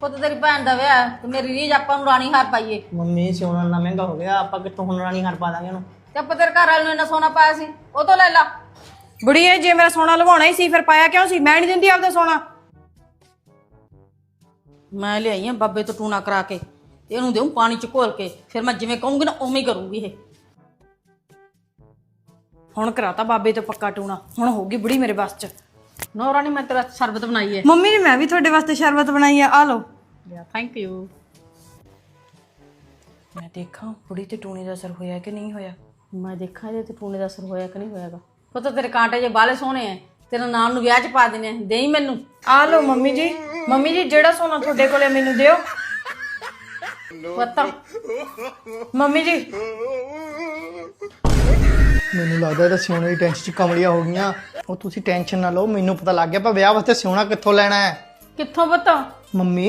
ਪੁੱਤ ਤੇਰੀ ਭੈਣ ਦਾ ਵਿਆਹ ਹੈ, ਤੇ ਮੇਰੀ ਰੀਝ ਆਪਾਂ ਨੂੰ ਰਾਣੀ ਹਾਰ ਪਾਈਏ। ਮੰਮੀ ਸੋਨਾ ਨਾ ਮਹਿੰਗਾ ਹੋ ਗਿਆ ਆਪਾਂ ਕਿੱਥੋਂ ਹੁਣ ਰਾਣੀ ਹਾਰ ਪਾ ਦਾਂਗੇ ਉਹਨੂੰ? ਤੇ ਆਪਾਂ ਤੇਰੇ ਘਰ ਵਾਲੇ ਨੂੰ ਇੰਨਾ ਸੋਨਾ ਪਾਇਆ ਸੀ ਉਹ ਤੋਂ ਲੈ ਲਾ। ਬੁੜੀਏ ਜੇ ਮੇਰਾ ਸੋਨਾ ਲਵਾਉਣਾ ਹੀ ਸੀ ਫਿਰ ਪਾਇਆ ਕਿਉਂ ਸੀ? ਮੈਂ ਨਹੀਂ ਦਿੰਦੀ ਆਪਦਾ ਸੋਨਾ। ਮੈਂ ਲਿਆਈ ਆ ਬਾਬੇ ਤੋਂ ਟੂਣਾ ਕਰਾ ਕੇ ਤੇ ਇਹਨੂੰ ਦੇਉਂ ਪਾਣੀ ਚ ਘੋਲ ਕੇ ਫਿਰ ਮੈਂ ਜਿਵੇਂ ਕਹੂੰਗੀ ਨਾ ਉਵੇਂ ਹੀ ਕਰੂੰਗੀ ਇਹ। ਹੁਣ ਕਰਾਤਾ ਬਾਬੇ ਤੋਂ ਪੱਕਾ ਟੂਣਾ ਹੁਣ ਹੋਊਗੀ ਬੁੜੀ ਮੇਰੇ ਬਸ ਚ। ਨੋ ਰਾਣੀ ਮੈਂ ਤੇਰਾ ਸ਼ਰਬਤ ਬਣਾਈ ਹੈ। ਮੰਮੀ ਨੇ ਮੈਂ ਵੀ ਤੁਹਾਡੇ ਵਾਸਤੇ ਸ਼ਰਬਤ ਬਣਾਈ ਆ। ਆ ਲਓ। ਥੈਂਕ ਯੂ ਮੈਂ ਦੇਖਾਂ ਬੁੜੀ ਤੇ ਟੂਣੇ ਦਾ ਅਸਰ ਹੋਇਆ ਕਿ ਨਹੀਂ ਹੋਇਆ? ਮੈਂ ਦੇਖਾਂ ਇਹਦੇ ਤੇ ਟੂਣੇ ਦਾ ਅਸਰ ਹੋਇਆ ਕਿ ਨਹੀਂ ਹੋਇਆਗਾ। ਪੁੱਤ ਤੇਰੇ ਕਾਂਟੇ ਜੇ ਬਾਲੇ ਸੋਹਣੇ ਐ ਤੇਰਾ ਨਾਮ ਨੂੰ ਵਿਆਹ ਚ ਪਾ ਦੇਣੇ ਦੇਈ ਮੈਨੂੰ? ਆ ਲਓ ਮੰਮੀ ਜੀ। ਮੰਮੀ ਜੀ ਜਿਹੜਾ ਸੋਨਾ ਤੁਹਾਡੇ ਕੋਲੇ ਮੈਨੂੰ ਦਿਓ। ਪੁੱਤ। ਮੰਮੀ ਜੀ। ਮੈਨੂੰ ਲੱਗਦਾ ਇਹਦਾ ਸਿਉਣੇ ਦੀ ਟੈਨਸ਼ਨ ਚ ਕਮਲੀਆਂ ਹੋ ਗਈਆਂ। ਉਹ ਤੁਸੀਂ ਟੈਨਸ਼ਨ ਨਾ ਲਓ ਮੈਨੂੰ ਪਤਾ ਲੱਗ ਗਿਆ ਆਪਾਂ ਵਿਆਹ ਵਾਸਤੇ ਸਿਉਣਾ ਕਿੱਥੋਂ ਲੈਣਾ ਹੈ? ਕਿੱਥੋਂ ਪੁੱਤ? ਮੰਮੀ